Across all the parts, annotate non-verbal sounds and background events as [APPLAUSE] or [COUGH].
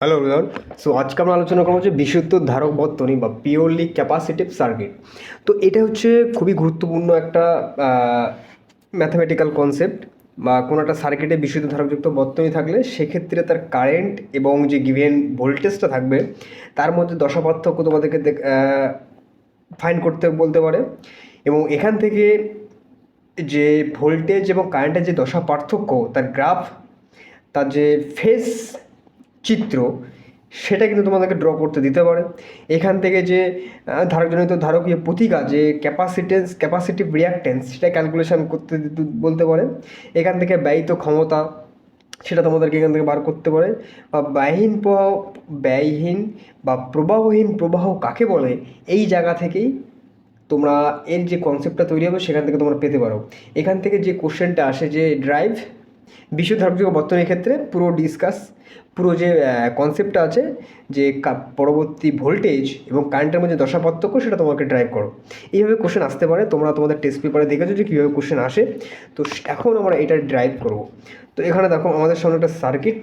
Hello everyone so আজকে আমরা আলোচনা করব যে বিশুদ্ধ ধারক বর্তনী বা পিওরলি ক্যাপাসিটিভ সার্কিট তো এটা হচ্ছে খুবই গুরুত্বপূর্ণ একটা ম্যাথামেটিক্যাল কনসেপ্ট বা কোনো একটা সার্কিটে বিশুদ্ধ ধারকযুক্ত বর্তনী থাকলে সেক্ষেত্রে তার কারেন্ট এবং যে গিভেন ভোল্টেজটা থাকবে, তার মধ্যে দশা পার্থক্য তোমাদেরকে ফাইন করতে বলতে পারে। এবং এখান থেকে যে ভোল্টেজ এবং কারেন্টের যে দশা পার্থক্য, তার গ্রাফ তার যে ফেস চিত্র, সেটা কিন্তু তোমাদেরকে ড্র করতে দিতে পারে। এখান থেকে যে ধারকজনিত ধারকীয় প্রতিকা, যে ক্যাপাসিটেন্স ক্যাপাসিটিভ রিয়াক্টেন্স সেটা ক্যালকুলেশন করতে বলতে পারে। এখান থেকে ব্যয়িত ক্ষমতা, সেটা তোমাদেরকে এখান থেকে বার করতে পারে। বা ব্যয়হীন প্রবাহ, ব্যয়হীন বা প্রবাহহীন প্রবাহ কাকে বলে, এই জায়গা থেকেই তোমরা এর যে কনসেপ্টটা তৈরি হবে, সেখান থেকে তোমরা পেতে পারো। এখান থেকে যে কোশ্চেনটা আসে যে ড্রাইভ বিশ্বধারকযোগ্য বর্তনের ক্ষেত্রে পুরো ডিসকাস পুরো যে কনসেপ্টটা আছে যে পরবর্তী ভোল্টেজ এবং কারেন্টের মধ্যে দশা পার্থক্য সেটা তোমাকে ড্রাইভ করো। এইভাবে কোশ্চেন আসতে পারে, তোমরা তোমাদের টেস্ট পেপারে দেখেছ যে কীভাবে কোশ্চেন আসে। তো এখন আমরা এটা ড্রাইভ করব। তো এখানে দেখো, আমাদের সামনে একটা সার্কিট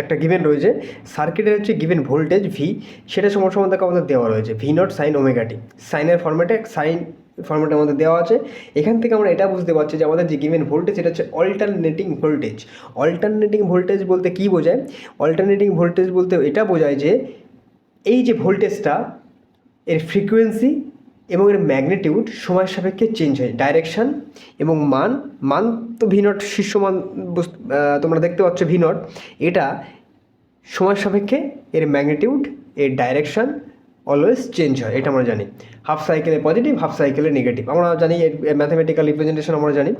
একটা গিভেন রয়েছে। সার্কিটের হচ্ছে গিভেন ভোল্টেজ ভি সেটা সমান সমান দেখো আমাদের দেওয়া রয়েছে। ভি নট সাইন ওমেগাটি সাইনের ফর্ম্যাটে সাইন ফর্ম্যাটে আমাদের দেওয়া আছে। এখান থেকে আমরা এটা বুঝতে পারছি যে আমাদের যে গিভেন ভোল্টেজ এটা হচ্ছে অল্টারনেটিং ভোল্টেজ অল্টারনেটিং ভোল্টেজ বলতে কী বোঝায়? অল্টারনেটিং ভোল্টেজ বলতে এটা বোঝায় যে এই যে ভোল্টেজটা এর ফ্রিকোয়েন্সি এবং এর ম্যাগনিটিউড সময়ের সাপেক্ষে চেঞ্জ হয়। ডাইরেকশান এবং মান মান তো ভি নট শীর্ষ মান তোমরা দেখতে পাচ্ছ ভিনট এটা সময়ের সাপেক্ষে এর ম্যাগনিটিউড এর ডাইরেকশান অলওয়েজ চেঞ্জ হয়, এটা আমরা জানি। হাফ সাইকেলে পজিটিভ হাফ সাইকেলে নেগেটিভ আমরা জানি ম্যাথামেটিক্যাল রিপ্রেজেন্টেশন আমরা জানি।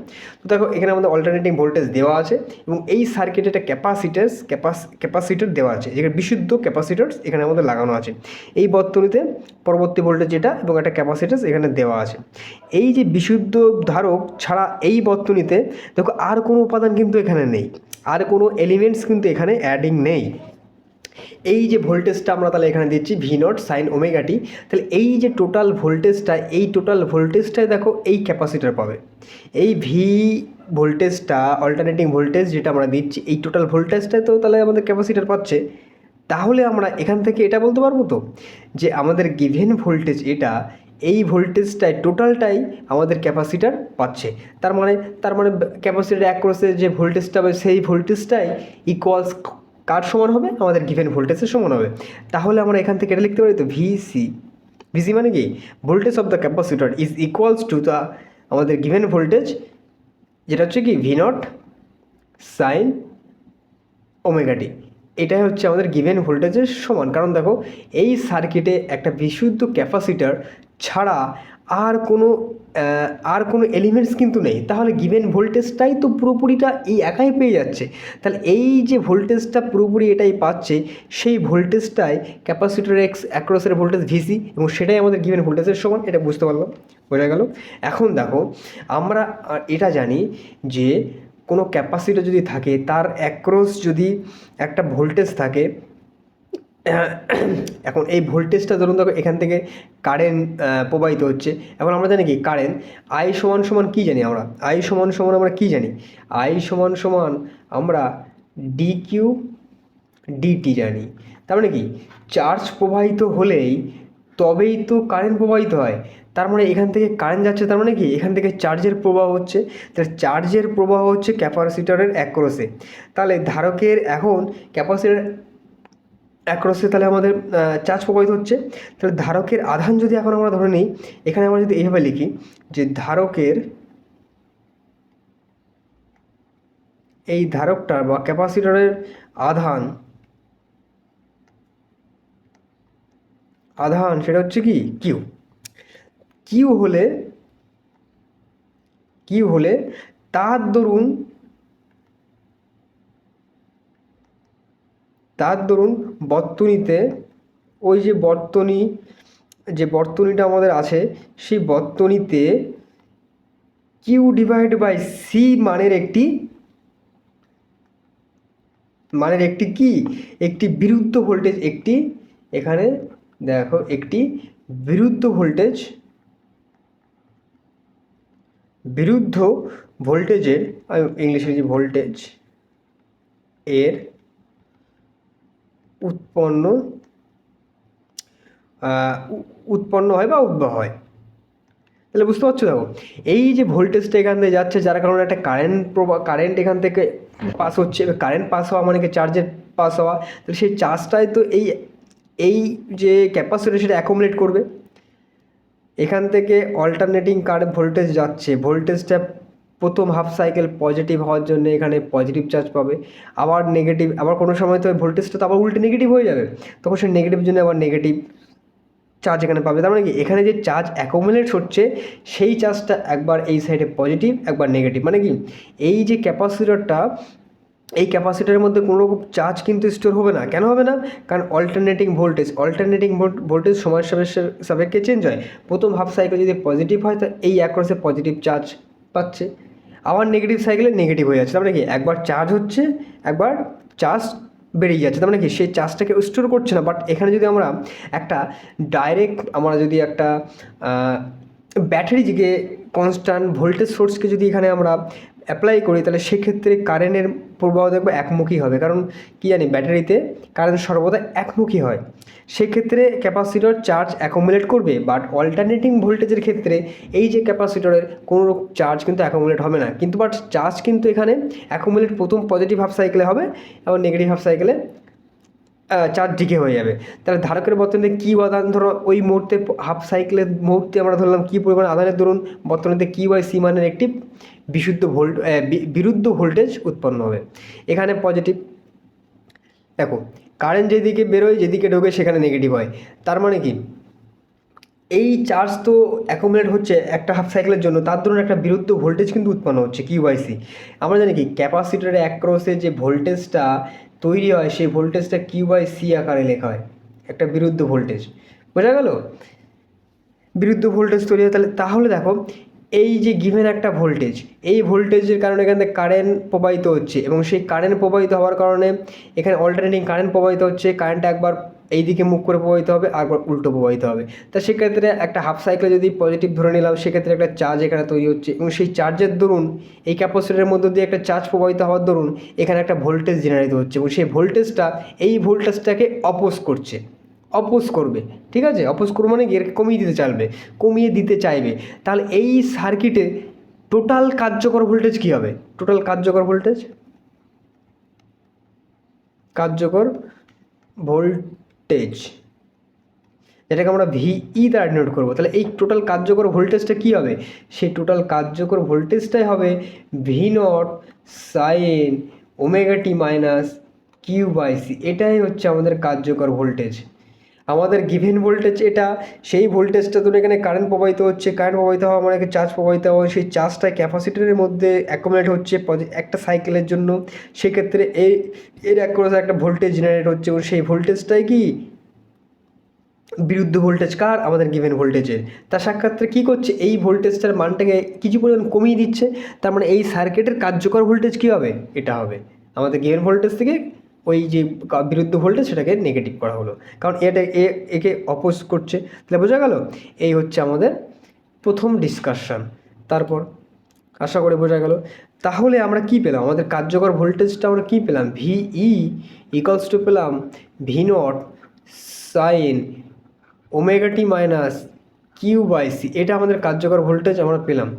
তো দেখো, এখানে আমাদের অল্টারনেটিং ভোল্টেজ দেওয়া আছে এবং এই সার্কিটে একটা ক্যাপাসিটার্স ক্যাপাস ক্যাপাসিটার দেওয়া আছে। যেখানে বিশুদ্ধ ক্যাপাসিটার্স এখানে আমাদের লাগানো আছে। এই বর্তনীতে পরবর্তী ভোল্টেজ যেটা এবং একটা ক্যাপাসিটার্স এখানে দেওয়া আছে। এই যে বিশুদ্ধ ধারক ছাড়া এই বর্তনীতে, দেখো, আর কোনো উপাদান কিন্তু এখানে নেই। আর কোনো এলিমেন্টস কিন্তু এখানে অ্যাডিং নেই। এই যে ভোল্টেজটা আমরা তাহলে এখানে দিচ্ছি ভি নট সাইন ওমেগাটি তাহলে এই যে টোটাল ভোল্টেজটা, এই টোটাল ভোল্টেজটাই দেখো এই ক্যাপাসিটার পাবে। এই ভি ভোল্টেজটা অল্টারনেটিং ভোল্টেজ যেটা আমরা দিচ্ছি, এই টোটাল ভোল্টেজটাই তো তাহলে আমাদের ক্যাপাসিটার পাচ্ছে। তাহলে আমরা এখান থেকে এটা বলতে পারব তো? যে আমাদের গিভেন ভোল্টেজ এটা, এই ভোল্টেজটাই টোটালটাই আমাদের ক্যাপাসিটার পাচ্ছে। তার মানে তার মানে ক্যাপাসিটার এক ক্রসে যে ভোল্টেজটা সেই ভোল্টেজটাই ইকুয়ালস কার সমান হবে? আমাদের গিভেন ভোল্টেজের সমান হবে। তাহলে আমরা এখান থেকে এটা লিখতে পারি তো ভিসি ভিসি মানে কি? Voltage of the capacitor is equals to the আমাদের গিভেন ভোল্টেজ যেটা হচ্ছে কি ভি নট সাইন ওমেগাটি এটাই হচ্ছে আমাদের গিভেন ভোল্টেজের সমান। কারণ দেখো, এই সার্কিটে একটা বিশুদ্ধ ক্যাপাসিটার ছাড়া আর কোনো আর কোনো এলিমেন্টস কিন্তু নেই। তাহলে গিভেন ভোল্টেজটাই তো পুরোপুরিটা এই একাই পেয়ে যাচ্ছে। তাহলে এই যে ভোল্টেজটা পুরোপুরি এটাই পাচ্ছে, সেই ভোল্টেজটাই ক্যাপাসিটার এক্স অ্যাক্রসের ভোল্টেজ ভিসি এবং সেটাই আমাদের গিভেন ভোল্টেজের সমান, এটা বুঝতে পারলাম, বোঝা গেল? এখন দেখো, আমরা এটা জানি যে কোনো ক্যাপাসিটি যদি থাকে, তার অ্যাক্রস যদি একটা ভোল্টেজ থাকে [COUGHS] এখন এই ভোল্টেজটা ধরুন দেখো, এখান থেকে কারেন্ট প্রবাহিত হচ্ছে। এখন আমরা জানি কি? কারেন্ট আই সমান সমান কী জানি আমরা? আই সমান সমান আমরা কী জানি? আই সমান সমান আমরা ডি কিউ ডিটি জানি। তার মানে কি? চার্জ প্রবাহিত হলেই তবেই তো কারেন্ট প্রবাহিত হয়। তার মানে এখান থেকে কারেন্ট যাচ্ছে, তার মানে কি? এখান থেকে চার্জের প্রবাহ হচ্ছে। তাহলে চার্জের প্রবাহ হচ্ছে ক্যাপাসিটরের অ্যাক্রসে তাহলে ধারকের এখন ক্যাপাসিটর অ্যাক্রসে তাহলে আমাদের চার্জ প্রবাহিত হচ্ছে। তাহলে ধারকের আধান যদি এখন আমরা ধরে নিই, এখানে আমরা যদি এইভাবে লিখি যে ধারকের এই ধারকটার বা ক্যাপাসিটরের আধান আধান সেটা হচ্ছে কি? কিউ কিউ হলে কিউ হলে তার দরুন তার দরুন বর্তনীতে ওই যে বর্তনী, যে বর্তনীটা আমাদের আছে, সেই বর্তনীতে কিউ ডিভাইড বাই সি মানের একটি মানের একটি কি? একটি বিরুদ্ধ ভোল্টেজ একটি, এখানে দেখো একটি বিরুদ্ধ ভোল্টেজ বিরুদ্ধ ভোল্টেজের ইংলিশে যে ভোল্টেজ এর উৎপন্ন উৎপন্ন হয় বা উদ্ভব হয়। তাহলে বুঝতে পারছ দেখো, এই যে ভোল্টেজটা এখান থেকে যাচ্ছে, যার কারণে একটা কারেন্ট প্রবাহ কারেন্ট এখান থেকে পাস হচ্ছে কারেন্ট পাস হওয়া মানে কি চার্জের পাস হওয়া? তাহলে সেই চার্জটাই তো এই এই যে ক্যাপাসিটি সেটা অ্যাকোমোলেট করবে। এখান থেকে অল্টারনেটিং কারেন্ট ভোল্টেজ যাচ্ছে ভোল্টেজটা প্রথম হাফ সাইকেল পজিটিভ হওয়ার জন্য এখানে পজিটিভ চার্জ পাবে। আবার নেগেটিভ আবার কোনো সময় তো ভোল্টেজটা তো আবার উল্টে নেগেটিভ হয়ে যাবে। তখন সে নেগেটিভ জন্য আবার নেগেটিভ চার্জ এখানে পাবে। তার মানে কি? এখানে যে চার্জ অ্যাকোমোলেট হচ্ছে, সেই চার্জটা একবার এই সাইডে পজিটিভ একবার নেগেটিভ মানে কি? এই যে ক্যাপাসিটরটা এই ক্যাপাসিটারের মধ্যে কোনো রকম চার্জ কিন্তু স্টোর হবে না। কেন হবে না? কারণ অল্টারনেটিং ভোল্টেজ অল্টারনেটিং ভোল্টেজ সময়ের সাপেক্ষে সাপেক্ষে চেঞ্জ হয়। প্রথম হাফ সাইকেল যদি পজিটিভ হয়, তো এই অ্যাক্রসে পজিটিভ চার্জ পাচ্ছে। আবার নেগেটিভ সাইকেলে নেগেটিভ হয়ে যাচ্ছে। তার মানে কি? একবার চার্জ হচ্ছে, একবার চার্জ বেরিয়ে যাচ্ছে। তার মানে কি? সেই চার্জটাকে স্টোর করছে না। বাট এখানে যদি আমরা একটা ডাইরেক্ট আমরা যদি একটা ব্যাটারিকে কনস্ট্যান্ট ভোল্টেজ সোর্সকে যদি এখানে আমরা অ্যাপ্লাই করি, তাহলে সেক্ষেত্রে কারেন্টের প্রবাহ দেখব একমুখী হবে। কারণ কী জানি, ব্যাটারিতে কারেন্ট সর্বদা একমুখী হয়। সেক্ষেত্রে ক্যাপাসিটর চার্জ অ্যাকোমোলেট করবে বাট অল্টারনেটিং ভোল্টেজের ক্ষেত্রে এই যে ক্যাপাসিটরের কোনো চার্জ কিন্তু অ্যাকোমোলেট হবে না। কিন্তু বাট চার্জ কিন্তু এখানে অ্যাকোমোলেট প্রথম পজিটিভ হাফ সাইকেলে হবে এবং নেগেটিভ হাফ সাইকেলে চার দিকে হয়ে যাবে। তাহলে ধারকের বর্তনীতে কী আদান ধরো ওই মুহূর্তে হাফ সাইকেলের মুহূর্তে আমরা ধরলাম কী পরিমাণ আদানের দরুন বর্তনীতে কী ওয়াই সি মানের একটি বিশুদ্ধ ভোল্ট বিরুদ্ধ ভোল্টেজ উৎপন্ন হবে। এখানে পজিটিভ দেখো কারেন্ট যেদিকে বেরোয়, যেদিকে ঢোকে, সেখানে নেগেটিভ হয়। তার মানে কি? এই চার্জ তো অ্যাকোমোলেট হচ্ছে একটা হাফ সাইকেলের জন্য। তার ধরুন একটা বিরুদ্ধ ভোল্টেজ কিন্তু উৎপন্ন হচ্ছে কিউআইসি আমরা জানি কি? ক্যাপাসিটরের অ্যাক্রসে যে ভোল্টেজটা তৈরি হয়, সেই ভোল্টেজটা কিউআইসি আকারে লেখা হয়। একটা বিরুদ্ধ ভোল্টেজ। বোঝা গেল? বিরুদ্ধ ভোল্টেজ তৈরি হয়, তাহলে তাহলে দেখো এই যে গিভেন একটা ভোল্টেজ এই ভোল্টেজের কারণে এখান কারেন্ট প্রবাহিত হচ্ছে এবং সেই কারেন্ট প্রবাহিত হওয়ার কারণে এখানে অল্টারনেটিং কারেন্ট প্রবাহিত হচ্ছে কারেন্ট একবার এই দিকে মুখ করে প্রবাহিত হবে, আর একবার উল্টো প্রবাহিত হবে। তা সেক্ষেত্রে একটা হাফ সাইকেলে যদি পজিটিভ ধরে নিলাম, সেক্ষেত্রে একটা চার্জ এখানে তৈরি হচ্ছে এবং সেই চার্জের দরুন, এই ক্যাপাসিটারের মধ্যে দিয়ে একটা চার্জ প্রবাহিত হওয়ার দরুন, এখানে একটা ভোল্টেজ জেনারেট হচ্ছে এবং সেই ভোল্টেজটা এই ভোল্টেজটাকে অপোজ করছে। অপোজ করবে, ঠিক আছে? অপোজ করবে মানে এর কমিয়ে দিতে চাইবে, কমিয়ে দিতে চাইবে। তাহলে এই সার্কিটে টোটাল কার্যকর ভোল্টেজ কী হবে? টোটাল কার্যকর ভোল্টেজ কার্যকর ভোল্টেজ যেটাকে আমরা ভিই দ্বারা ডিনোট করব। তাহলে এই টোটাল কার্যকর ভোল্টেজটা কী হবে? সেই টোটাল কার্যকর ভোল্টেজটাই হবে V naught sine omega T minus Q by C এটাই হচ্ছে আমাদের কার্যকর ভোল্টেজ আমাদের গিভেন ভোল্টেজ এটা, সেই ভোল্টেজটা তো এখানে কারেন্ট প্রবাহিত হচ্ছে কারেন্ট প্রবাহিত হওয়া মানে চার্জ প্রবাহিত হওয়া, সেই চার্জটা ক্যাপাসিটারের মধ্যে অ্যাকোমোডেট হচ্ছে একটা সাইকেলের জন্য। সেক্ষেত্রে এই এর অ্যাক্রসে একটা ভোল্টেজ জেনারেট হচ্ছে, এবং সেই ভোল্টেজটাই কি? বিরুদ্ধ ভোল্টেজ কার? আমাদের গিভেন ভোল্টেজের তার সাক্ষাৎকারে কী করছে? এই ভোল্টেজটার মানটাকে কিছু পরিমাণ কমিয়ে দিচ্ছে। তার মানে এই সার্কিটের কার্যকর ভোল্টেজ কী হবে? এটা হবে। আমাদের গিভেন ভোল্টেজ থেকে ওই যে বিরুদ্ধ ভোল্টেজ সেটাকে নেগেটিভ করা হলো। কারণ এটা এ, একে অপোজ করছে। তাহলে বোঝা গেল, এই হচ্ছে আমাদের প্রথম ডিসকাশন তারপর আশা করে বোঝা গেল। তাহলে আমরা কি পেলাম? আমাদের কার্যকর ভোল্টেজটা আমরা কি পেলাম? ভি ই ইকলস টু পেলাম V naught sine omega T minus Q by C এটা আমাদের কার্যকর ভোল্টেজ আমরা পেলাম।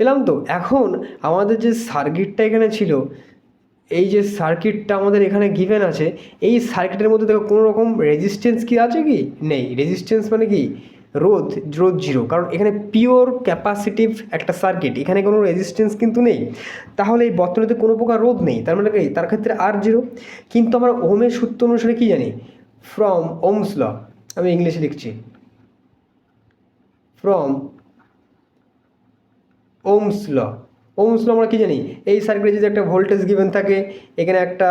পেলাম তো। এখন আমাদের যে সার্কিটটা এখানে ছিল এই যে সার্কিটটা আমাদের এখানে গিভেন আছে, এই সার্কিটের মধ্যে দেখো কোনো রকম রেজিস্ট্যান্স কি আছে কি? নেই। রেজিস্ট্যান্স মানে কি? রোধ রোধ জিরো কারণ এখানে পিওর ক্যাপাসিটিভ একটা সার্কিট এখানে কোনো রেজিস্ট্যান্স কিন্তু নেই। তাহলে এই বর্তনীতে কোনো প্রকার রোধ নেই। তার মানে কি? তার ক্ষেত্রে আর জিরো কিন্তু আমরা ওমের সূত্র অনুসারে কী জানি? ফ্রম ওমস ল আমি ইংলিশে লিখছি। From ohm's law ohm's law আমরা কী জানি? এই সার্কিটে যদি একটা ভোল্টেজ গিভেন থাকে, এখানে একটা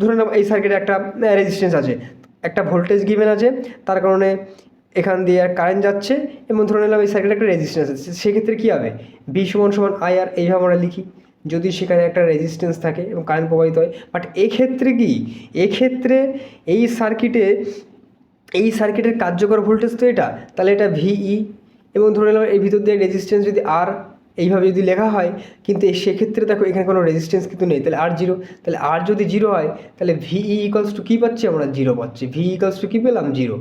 ধরে নাও এই সার্কিটে একটা রেজিস্ট্যান্স আছে। একটা ভোল্টেজ গিভেন আছে, তার কারণে এখান দিয়ে আর কারেন্ট যাচ্ছে, এবং ধরে নিলাম এই সার্কিটে একটা রেজিস্ট্যান্স আছে। সেক্ষেত্রে কী হবে? বি সমান সমান আই আর এইভাবে আমরা লিখি। যদি সেখানে একটা রেজিস্ট্যান্স থাকে এবং কারেন্ট প্রবাহিত হয় বাট এক্ষেত্রে কি? এক্ষেত্রে এই সার্কিটে এই সার্কিটের কার্যকর ভোল্টেজ তো এটা, তাহলে এটা ভিই এবং ধরে নিলাম এই ভিতর দিয়ে রেজিস্ট্যান্স যদি আর এইভাবে যদি লেখা হয়, কিন্তু সেক্ষেত্রে দেখো এখানে কোনো রেজিস্ট্যান্স কিন্তু নেই। তাহলে আর জিরো তাহলে আর যদি জিরো হয়, তাহলে ভি ইকলস টু কী পাচ্ছি আমরা? জিরো পাচ্ছি। ভি ইকলস টু কী পেলাম? জিরো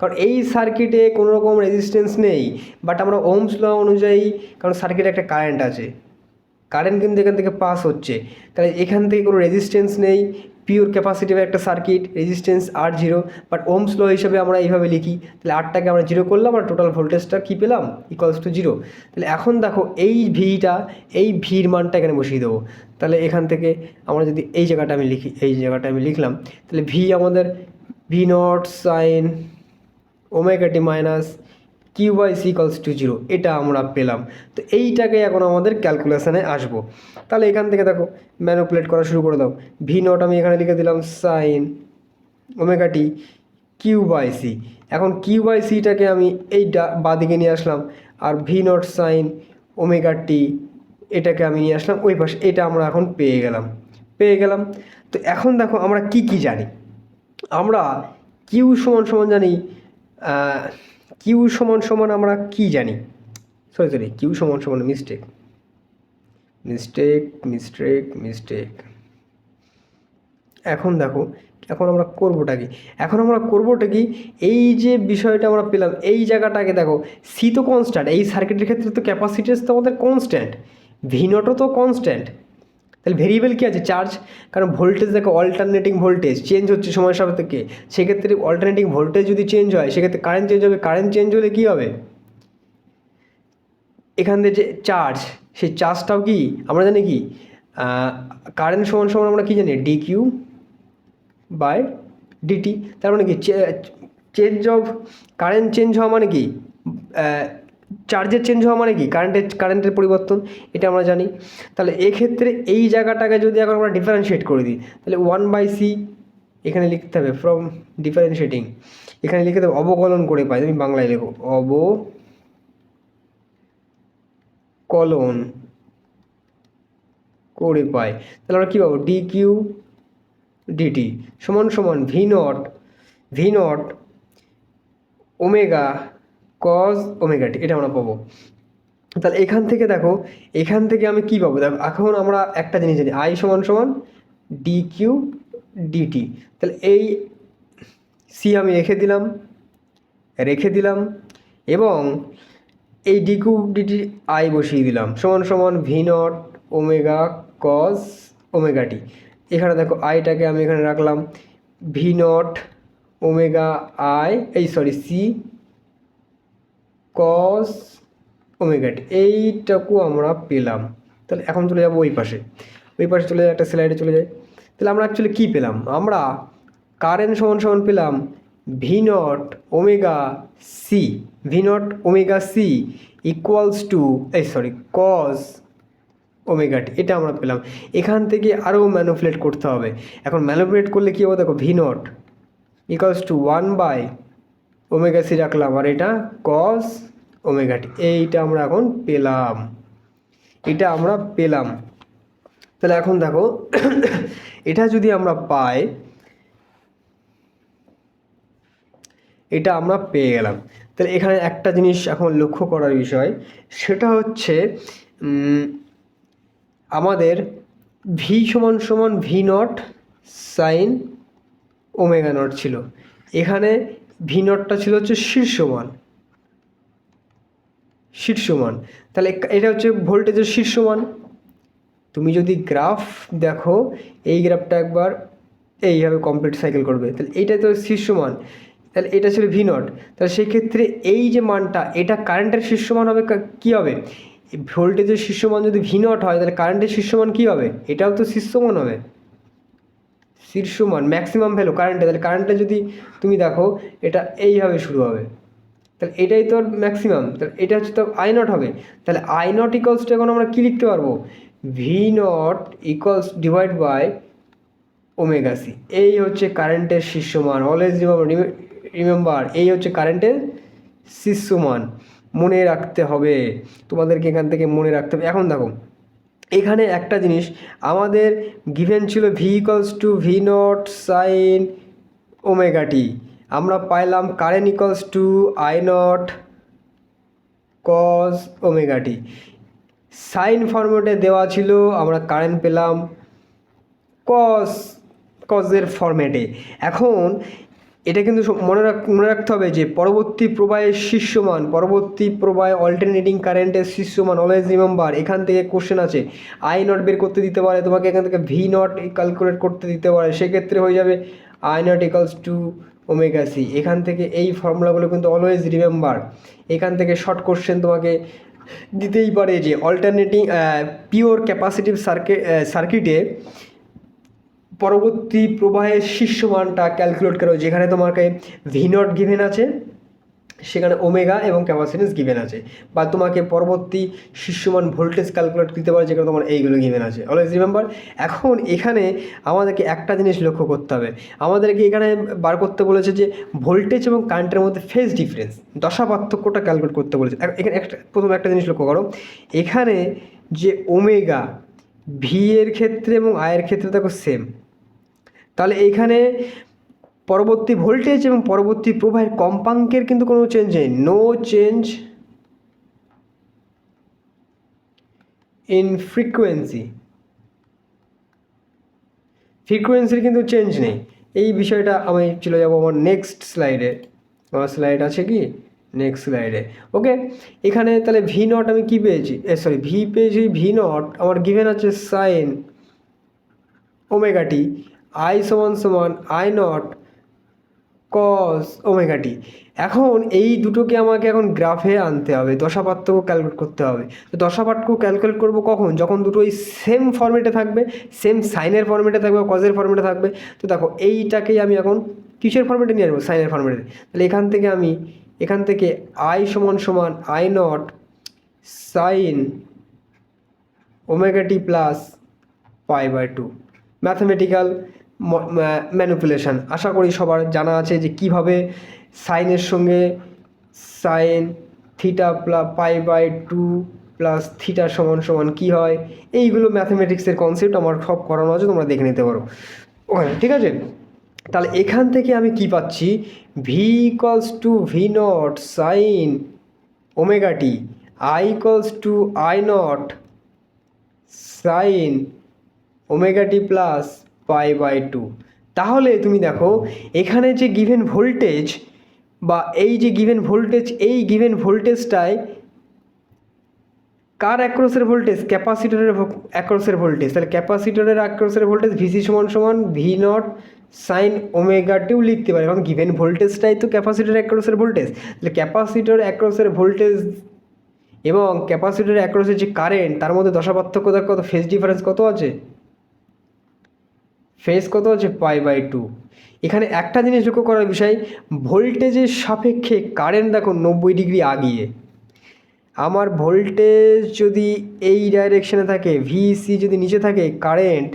কারণ এই সার্কিটে কোনো রকম রেজিস্ট্যান্স নেই বাট আমরা ওমস ল অনুযায়ী, কারণ সার্কিটে একটা কারেন্ট আছে। কারেন্ট কিন্তু এখান থেকে পাস হচ্ছে। তাহলে এখান থেকে কোনো রেজিস্ট্যান্স নেই পিওর ক্যাপাসিটিভ একটা সার্কিট রেজিস্ট্যান্স আর জিরো বাট ওমস ল হিসেবে আমরা এইভাবে লিখি, তাহলে আরটাকে আমরা জিরো করলাম আর টোটাল ভোল্টেজটা কী পেলাম? ইকুয়ালস টু জিরো তাহলে এখন দেখো এই ভিটা এই ভির মানটা এখানে বসিয়ে দেবো। তাহলে এখান থেকে আমরা যদি এই জায়গাটা আমি লিখি, এই জায়গাটা আমি লিখলাম, তাহলে ভি আমাদের V naught sine omega T minus Q by C equals to zero এটা আমরা পেলাম। তো এইটাকে এখন আমাদের ক্যালকুলেশানে আসব। তাহলে এখান থেকে দেখো ম্যানুপুলেট করা শুরু করে দাও। ভি নট আমি এখানে লিখে দিলাম sine omega T Q C এখন কিউ বাই সিটাকে আমি এই বাঁদিকে নিয়ে আসলাম, আর V naught sine omega T এটাকে আমি নিয়ে আসলাম ওই পাশে। এটা আমরা এখন পেয়ে গেলাম। পেয়ে গেলাম। তো এখন দেখো আমরা কি কি জানি? আমরা কিউ সমান সমান জানি কিউ সমান সমান আমরা কি জানি? সরি সরি কিউ সমান সমান মিস্টেক মিস্টেক মিস্টেক মিস্টেক এখন দেখো, এখন আমরা করবোটা কি? এখন আমরা করবোটা কি? এই যে বিষয়টা আমরা পেলাম, এই জায়গাটাকে দেখো সি তো কনস্ট্যান্ট এই সার্কিটের ক্ষেত্রে তো ক্যাপাসিটেন্স তো আমাদের কনস্ট্যান্ট ভিনটও তো কনস্ট্যান্ট তাহলে ভেরিয়েবল কী আছে? চার্জ কারণ ভোল্টেজ দেখো অল্টারনেটিং ভোল্টেজ চেঞ্জ হচ্ছে সময়ের সাপেক্ষে। সেক্ষেত্রে অল্টারনেটিং ভোল্টেজ যদি চেঞ্জ হয়, সেক্ষেত্রে কারেন্ট চেঞ্জ হবে। কারেন্ট চেঞ্জ হলে কী হবে? এখান থেকে যে চার্জ সেই চার্জটাও কি? আমরা জানি কি? কারেন্ট সমান সমান আমরা কী জানি? ডি কিউ বাই ডিটি তার মানে কি? চেঞ্জ অফ কারেন্ট চেঞ্জ হওয়া মানে কি? চার্জের চেঞ্জ হওয়া মানে কি? কারেন্টের কারেন্টের পরিবর্তন, এটা আমরা জানি। তাহলে এক্ষেত্রে এই জায়গাটাকে যদি এখন আমরা ডিফারেন্সিয়েট করে দিই, তাহলে ওয়ান বাই সি এখানে লিখতে হবে ফ্রম ডিফারেন্সিয়েটিং এখানে লিখে দেবো অবকলন করে পাই তুমি বাংলায় লেখো অব কলন করে পাই। তাহলে আমরা কী পাবো? ডি কিউ ডিটি সমান সমান V naught V naught omega cos omega T এটা আমরা পাবো। তাহলে এখান থেকে দেখো, এখান থেকে আমি কি পাবো? দেখো, এখন আমরা একটা জিনিস জানি আই সমান সমান ডি কিউ ডিটি তাহলে এই সি আমি রেখে দিলাম রেখে দিলাম, এবং এই ডি কিউ ডিটি আই বসিয়ে দিলাম। সমান সমান V naught omega cos omega T এখানে দেখো আইটাকে আমি এখানে রাখলাম ভি নট ওমেগা আই এই sorry C cos omega T এইটাকু আমরা পেলাম। তাহলে এখন চলে যাব ওই পাশে। ওই পাশে চলে যায়, একটা স্লাইডে চলে যায়। তাহলে আমরা অ্যাকচুয়ালি কী পেলাম? আমরা কারেন্ট সমান সমান পেলাম V naught omega C V naught omega C equals to এই সরি কস ওমেগা টি এটা আমরা পেলাম। এখান থেকে আরও ম্যানুপুলেট করতে হবে। এখন ম্যানুপুলেট করলে কী হবে? দেখো V naught equals to one by omega C রাখলাম আর এটা কস ওমেগা টি এইটা আমরা এখন পেলাম। এটা আমরা পেলাম। তাহলে এখন দেখো, এটা যদি আমরা পাই, এটা আমরা পেয়ে গেলাম। তাহলে এখানে একটা জিনিস এখন লক্ষ্য করার বিষয়, সেটা হচ্ছে আমাদের ভি সমান সমান V naught sine omega naught ছিল। এখানে ভি নটটা ছিল হচ্ছে শীর্ষমান। শীর্ষমান। তাহলে এটা হচ্ছে ভোল্টেজের শীর্ষমান। তুমি যদি গ্রাফ দেখো, এই গ্রাফটা একবার এইভাবে কমপ্লিট সাইকেল করবে। তাহলে এইটা তো শীর্ষমান। তাহলে এটা ছিল ভি নট তাহলে সেক্ষেত্রে এই যে মানটা, এটা কারেন্টের শীর্ষমান হবে কা- কী হবে? ভোল্টেজের শীর্ষমান যদি ভি নট হয়, তাহলে কারেন্টের শীর্ষমান কী হবে? এটাও তো শীর্ষমান হবে। শীর্ষমান ম্যাক্সিমাম ভ্যালু কারেন্টে তাহলে কারেন্টটা যদি তুমি দেখো, এটা এইভাবে শুরু হবে। তাহলে এটাই তো ম্যাক্সিমাম তাহলে এটা হচ্ছে তো আই নট হবে। তাহলে আই নট ইকলস টু এখন আমরা কী লিখতে পারব? V naught equals divide by omega C এই হচ্ছে কারেন্টের শীর্ষমান অলওয়েজ রিমেম্বার রিমেম্বার এই হচ্ছে কারেন্টের শীর্ষমান। মনে রাখতে হবে, তোমাদেরকে এখান থেকে মনে রাখতে হবে। এখন দেখো এখানে একটা জিনিস, আমাদের গিভেন ছিল V equals to V naught sine omega T আমরা পাইলাম current equals to I naught cos omega T sine ফর্মেটে দেওয়া ছিল, আমরা কারেন্ট পেলাম কস কজের ফরম্যাটে এখন এটা কিন্তু মনে রাখ, মনে রাখতে হবে যে পরবর্তী প্রবাহের শীর্ষমান, পরবর্তী প্রবাহে অল্টারনেটিং কারেন্টের শীর্ষমান অলওয়েজ রিমেম্বার এখান থেকে কোশ্চেন আছে। আই নট বের করতে দিতে পারে, তোমাকে এখান থেকে ভি নট ক্যালকুলেট করতে দিতে পারে, সেক্ষেত্রে হয়ে যাবে I naught equals to omega C এখান থেকে এই ফর্মুলাগুলো কিন্তু অলওয়েজ রিমেম্বার এখান থেকে শর্ট কোশ্চেন তোমাকে দিতেই পারে যে অল্টারনেটিং পিওর ক্যাপাসিটিভ সার্কিট সার্কিটে পরবর্তী প্রবাহের শীর্ষমানটা ক্যালকুলেট করো, যেখানে তোমাকে ভি নট গিভেন আছে, সেখানে ওমেগা এবং ক্যাপাসিটেন্স গিভেন আছে। বা তোমাকে পরবর্তী শীর্ষমান ভোল্টেজ ক্যালকুলেট দিতে পারে, যেখানে তোমার এইগুলো গিভেন আছে। অলওয়েজ রিমেম্বার এখন এখানে আমাদেরকে একটা জিনিস লক্ষ্য করতে হবে। আমাদেরকে এখানে বার করতে বলেছে যে ভোল্টেজ এবং কারেন্টের মধ্যে ফেজ ডিফারেন্স দশা পার্থক্যটা ক্যালকুলেট করতে বলেছে। এখানে একটা, প্রথম একটা জিনিস লক্ষ্য করো। এখানে যে ওমেগা ভি এর ক্ষেত্রে এবং আয়ের ক্ষেত্রে দেখো সেম তাহলে এইখানে পরবর্তী ভোল্টেজ এবং পরবর্তী প্রবাহের কম্পাঙ্কের কিন্তু কোনো চেঞ্জ নেই। নো চেঞ্জ ইন ফ্রিকোয়েন্সি ফ্রিকোয়েন্সির কিন্তু চেঞ্জ নেই। এই বিষয়টা আমি চলে যাব আমার নেক্সট স্লাইডে আমার স্লাইড আছে কি? নেক্সট স্লাইডে ওকে এখানে তাহলে ভি নট আমি কী পেয়েছি? এ সরি ভি পেয়েছি ভি নট আমার গিভেন আছে সাইন ওমেগা টি আই সমান সমান I naught cos omega T এখন এই দুটোকে আমাকে এখন গ্রাফে আনতে হবে, দশা পার্থক্য ক্যালকুলেট করতে হবে। তো দশা পার্থক্য ক্যালকুলেট করব কখন? যখন দুটোই সেম ফর্মেটে থাকবে সেম সাইনের ফর্মেটে থাকবে কজের ফর্মেটে থাকবে। তো দেখো, এইটাকেই আমি এখন কিসের ফর্মেটে নিয়ে আসব? সাইনের ফর্মেটে তাহলে এখান থেকে আমি, এখান থেকে আই সমান সমান I naught sine omega t plus pi by two mathematical manipulation আশা করি সবার জানা আছে যে কীভাবে সাইনের সঙ্গে sine theta plus, pi by two plus theta সমান সমান কী হয়, এইগুলো ম্যাথামেটিক্সের কনসেপ্ট আমার সব করানো আছে, তোমরা দেখে নিতে পারো। ওখানে ঠিক আছে? তাহলে এখান থেকে আমি কি পাচ্ছি? V equals to V naught sine omega T I equals to I naught sine omega T plus pi by two. তাহলে তুমি দেখো, এখানে যে গিভেন ভোল্টেজ বা এই যে গিভেন ভোল্টেজ এই গিভেন ভোল্টেজটায় কার অ্যাক্রসের ভোল্টেজ ক্যাপাসিটরের অ্যাক্রসের ভোল্টেজ তাহলে ক্যাপাসিটরের অ্যাক্রসের ভোল্টেজ ভিসি সমান সমান ভি নট সাইন ওমেগাটিও লিখতে পারে। কারণ গিভেন ভোল্টেজটাই তো ক্যাপাসিটর অ্যাক্রসের ভোল্টেজ তাহলে ক্যাপাসিটর অ্যাক্রসের ভোল্টেজ এবং ক্যাপাসিটর অ্যাক্রসের যে কারেন্ট তার মধ্যে দশা পার্থক্য কত ফেজ ডিফারেন্স কত আছে? ফেজ কত আছে? Pi by two. এখানে একটা জিনিস লক্ষ্য করার বিষয়, ভোল্টেজের সাপেক্ষে কারেন্ট দেখো নব্বই ডিগ্রি আগিয়ে। আমার ভোল্টেজ যদি এই ডাইরেকশানে থাকে ভিসি যদি নিচে থাকে কারেন্ট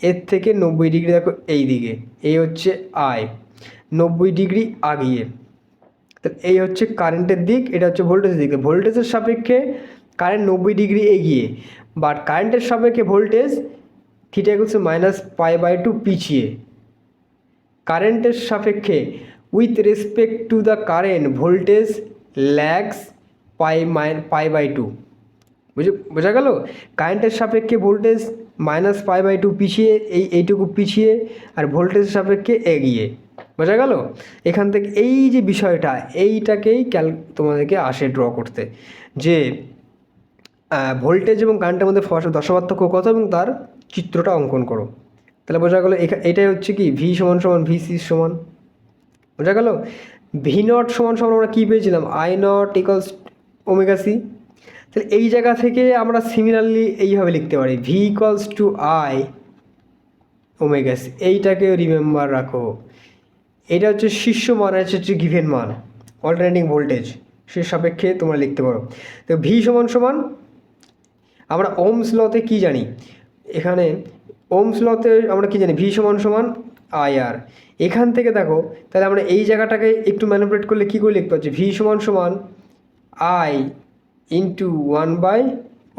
এর থেকে নব্বই ডিগ্রি দেখো এই দিকে। এই হচ্ছে আই নব্বই ডিগ্রি আগিয়ে। তাহলে এই হচ্ছে কারেন্টের দিক, এটা হচ্ছে ভোল্টেজের দিক। ভোল্টেজের সাপেক্ষে কারেন্ট নব্বই ডিগ্রি এগিয়ে। বাট কারেন্টের সাপেক্ষে voltage theta equals minus pi by two পিছিয়ে কারেন্টের সাপেক্ষে with respect to the current voltage lags pi minus pi by two বুঝে, বোঝা গেল? কারেন্টের সাপেক্ষে voltage minus pi by two পিছিয়ে এই, এইটুকু পিছিয়ে আর ভোল্টেজের সাপেক্ষে এগিয়ে। বোঝা গেল? এখান থেকে এই যে বিষয়টা, এইটাকেই ক্যাল তোমাদেরকে আসে ড্র করতে। যে ভোল্টেজ এবং কারেন্টের মধ্যে দশপার্থক্য কত এবং তার চিত্রটা অঙ্কন করো। তাহলে বোঝা গেলো এটাই হচ্ছে কি? ভি সমান সমান ভি সি সমান। বোঝা গেল? ভি নট সমান সমান আমরা কী পেয়েছিলাম? I naught equals omega C তাহলে এই জায়গা থেকে আমরা সিমিলারলি এইভাবে লিখতে পারি। V equals to I omega C এইটাকে রিমেম্বার রাখো। এটা হচ্ছে শীর্ষ মান আছে হচ্ছে গিভেন মান। অল্টারনেটিং ভোল্টেজ সে সাপেক্ষে তোমরা লিখতে পারো। তো ভি সমান সমান আমরা ওমস লতে কী জানি? এখানে ওমস লতে আমরা কী জানি, ভি সমান সমান আই আর। এখান থেকে দেখো, তাহলে আমরা এই জায়গাটাকে একটু ম্যানিপুলেট করলে কী করে লিখতে পারছি? ভি সমান সমান I into one by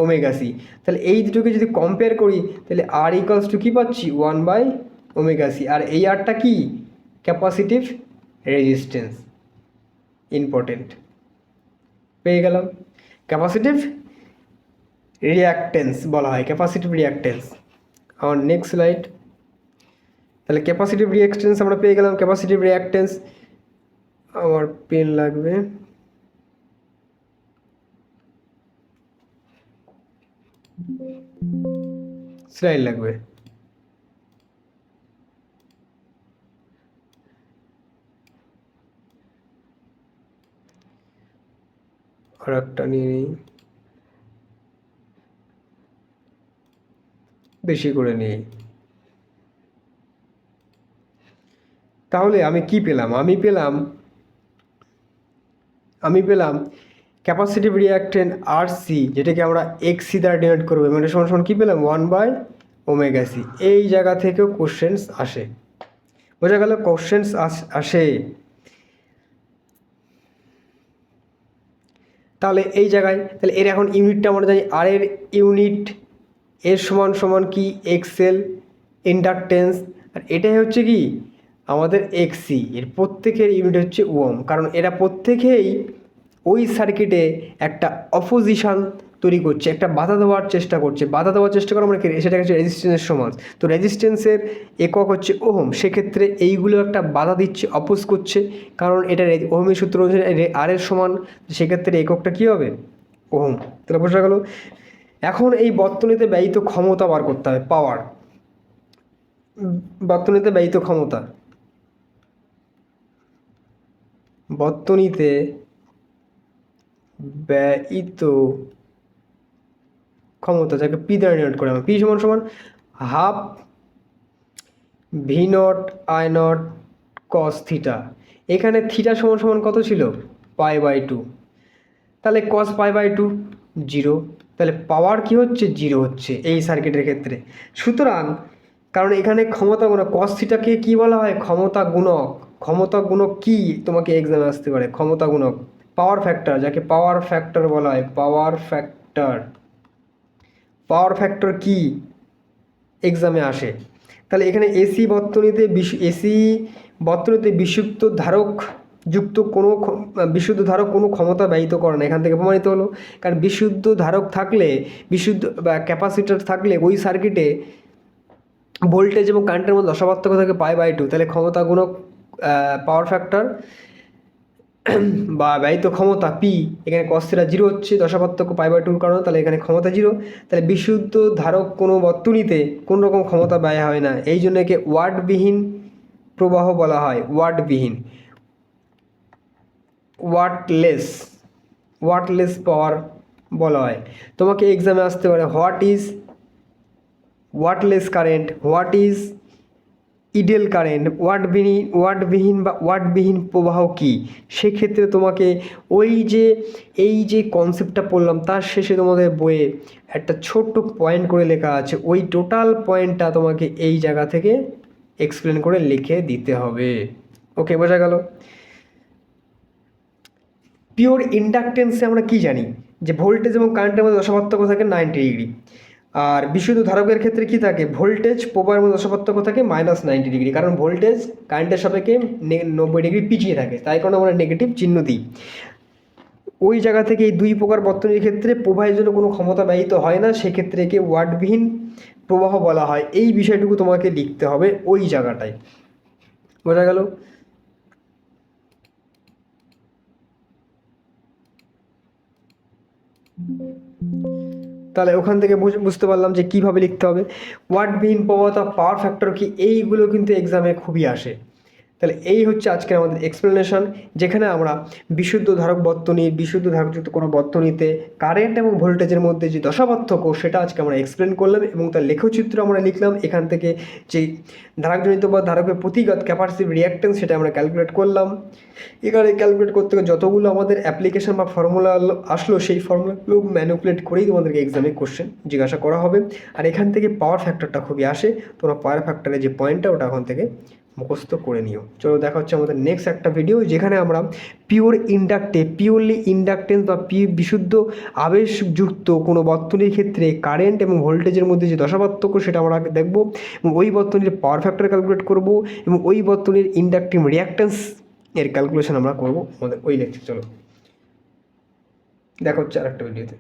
omega C তাহলে এই দুটোকে যদি কম্পেয়ার করি, তাহলে আর ইকালস টু কী পাচ্ছি? ওয়ান বাই ওমেগা সি আর এই আরটা কি? ক্যাপাসিটিভ রেজিস্ট্যান্স ইম্পর্টেন্ট পেয়ে গেলাম। ক্যাপাসিটিভ রিয়াক্টেন্স বলা হয় ক্যাপাসিটিভ রিয়াক্টেন্স আমার নেক্সট স্লাইড তাহলে ক্যাপাসিটিভ রিয়াক্টেন্স আমরা পেয়ে গেলাম ক্যাপাসিটিভ রিয়াক্টেন্স আমার পেন লাগবে। স্লাইড লাগবে। আর একটা নিয়ে নিই। বেশি করে নিই। তাহলে আমি কি পেলাম? আমি পেলাম আমি পেলাম ক্যাপাসিটিভ রিয়াক্টেন্ট আর সি যেটাকে আমরা এক্স দ্বারা ডিনোট করব। মানে সমান সমান কী পেলাম? ওয়ান বাই ওমেগা সি এই জায়গা থেকেও কোশ্চেন্স আসে। বোঝা গেল কোশ্চেন্স আসে তাহলে এই জায়গায়, তাহলে এর এখন ইউনিটটা আমরা জানি আর এর ইউনিট এর সমান সমান কি? এক্সেল ইন্ডাকটেন্স আর এটাই হচ্ছে কি? আমাদের এক্সি এর প্রত্যেকের ইউনিট হচ্ছে ওম কারণ এরা প্রত্যেকেই ওই সার্কিটে একটা অপোজিশন তৈরি করছে, একটা বাধা দেওয়ার চেষ্টা করছে। বাধা দেওয়ার চেষ্টা করে কি? সেটা হচ্ছে রেজিস্ট্যান্সের সমান। তো রেজিস্ট্যান্সের একক হচ্ছে ওহম। সেক্ষেত্রে এইগুলো একটা বাধা দিচ্ছে অপোজ করছে। কারণ এটা ওহমের সূত্র অনুযায়ী আর এর সমান। সেক্ষেত্রে এককটা কী হবে? ওহম। তাহলে বোঝা গেল এখন এই বর্তনীতে ব্যয়িত ক্ষমতা বার করতে হবে পাওয়ার বর্তনীতে ব্যয়িত ক্ষমতা। বর্তনীতে ব্যয়িত ক্ষমতা, যাকে পি দ্বারা নিয়োগ করে পি সমান সমান half V naught I naught cos theta এখানে থিটা সমান সমান কত ছিল? পাই বাই টু তাহলে cos pi by two zero তাহলে পাওয়ার কি হচ্ছে? জিরো হচ্ছে এই সার্কিটের ক্ষেত্রে। সুতরাং, কারণ এখানে ক্ষমতা গুণক কস থিটাকে কী বলা হয়? ক্ষমতা গুণক। ক্ষমতা গুণক কী? তোমাকে এক্সামে আসতে পারে। ক্ষমতা গুণক। পাওয়ার ফ্যাক্টর যাকে পাওয়ার ফ্যাক্টর বলা হয়। পাওয়ার ফ্যাক্টর পাওয়ার ফ্যাক্টর কি? এক্সামে আসে। তাহলে এখানে এসি বর্তনীতে বিশ এসি বর্তনীতে বিশুদ্ধ ধারক যুক্ত কোনো বিশুদ্ধ ধারক কোনো ক্ষমতা ব্যয়িত করে না। এখান থেকে প্রমাণিত হলো, কারণ বিশুদ্ধ ধারক থাকলে, বিশুদ্ধ বা ক্যাপাসিটার থাকলে ওই সার্কিটে ভোল্টেজ এবং কারেন্টের মধ্যে দশাপার্থক্য থাকে পাই বাই টু। তাহলে ক্ষমতা গুণক পাওয়ার ফ্যাক্টর বা ব্যয়িত ক্ষমতা পি এখানে কস্তিরা জিরো হচ্ছে, দশাপার্থক্য পাই বাই টুর কারণে তাহলে এখানে ক্ষমতা জিরো তাহলে বিশুদ্ধ ধারক কোনো বর্তনীতে কোনো রকম ক্ষমতা ব্যয় হয় না। এই জন্য একে ওয়ার্ডবিহীন প্রবাহ বলা হয় ওয়ার্ডবিহীন ওয়াটলেস ওয়াটলেস পাওয়ার বলা হয়। তোমাকে এক্সামে আসতে পারে what is wattless current what is idle current ওয়াটবিহীন ওয়াটবিহীন বা ওয়াটবিহীন প্রবাহ কী? সেক্ষেত্রে তোমাকে ওই যে, এই যে কনসেপ্টটা পড়লাম, তার শেষে তোমাদের বইয়ে একটা ছোট্ট পয়েন্ট করে লেখা আছে। ওই টোটাল পয়েন্টটা তোমাকে এই জায়গা থেকে এক্সপ্লেন করে লিখে দিতে হবে। ওকে বোঝা গেল? পিওর ইন্ডাকটেন্সে আমরা কি জানি? যে ভোল্টেজ এবং কারেন্টের মধ্যে দশাপার্থক্য থাকে নাইনটি ডিগ্রি। আর বিশুদ্ধ ধারকের ক্ষেত্রে কি থাকে? ভোল্টেজ প্রবাহের মধ্যে দশাপার্থক্য থাকে মাইনাস নাইনটি ডিগ্রি। কারণ ভোল্টেজ কারেন্টের সাপেক্ষে নব্বই ডিগ্রি পিছিয়ে থাকে। তাই কারণে আমরা নেগেটিভ চিহ্ন দিই। ওই জায়গা থেকে এই দুই প্রকার বর্তনীর ক্ষেত্রে প্রবাহের জন্য কোনো ক্ষমতা ব্যয়িত হয় না। সেক্ষেত্রে একে ওয়ার্ডবিহীন প্রবাহ বলা হয়। এই বিষয়টুকু তোমাকে লিখতে হবে ওই জায়গাটায়। বোঝা গেল? তাহলে ওখান থেকে বুঝতে পারলাম যে কীভাবে লিখতে হবে। হোয়াট বিন পাওয়া পাওয়ার ফ্যাক্টর কি? এইগুলো কিন্তু এক্সামে খুবই আসে। তাহলে এই হচ্ছে আজকে আমাদের এক্সপ্লেনেশন যেখানে আমরা বিশুদ্ধ ধারক বর্তনী বিশুদ্ধ ধারকযুক্ত কোনো বর্তনীতে কারেন্ট এবং ভোল্টেজের মধ্যে যে দশাপার্থক্য সেটা আজকে আমরা এক্সপ্লেন করলাম এবং তার লেখচিত্র আমরা লিখলাম। এখান থেকে যে ধারকজনিত বা ধারকের প্রতিগত ক্যাপাসিটিভ রিয়াক্টেন্স সেটা আমরা ক্যালকুলেট করলাম। এখানে ক্যালকুলেট করতে যতগুলো আমাদের অ্যাপ্লিকেশন বা ফর্মুলা আসলো, সেই ফর্মুলাগুলো ম্যানুপুলেট করেই তোমাদেরকে এক্সামে কোশ্চেন জিজ্ঞাসা করা হবে। আর এখান থেকে পাওয়ার ফ্যাক্টরটা খুবই আসে। তোমরা পাওয়ার ফ্যাক্টরের যে পয়েন্টটা ওটা ওখান থেকে মুখস্থ করে নিও। চলো দেখা হচ্ছে আমাদের নেক্সট একটা ভিডিও যেখানে আমরা পিওর ইন্ডাক্টে পিওরলি ইন্ডাকটেন্স বা পি বিশুদ্ধ আবেশযুক্ত কোনো বর্তনীর ক্ষেত্রে কারেন্ট এবং ভোল্টেজের মধ্যে যে দশাপার্থক্য সেটা আমরা দেখব এবং ওই বর্তনীর পাওয়ার ফ্যাক্টর ক্যালকুলেট করব এবং ওই বর্তনীর ইন্ডাকটিভ রিয়াক্টেন্স এর ক্যালকুলেশন আমরা করব আমাদের ওই লেকচার চলো দেখা হচ্ছে আর একটা ভিডিওতে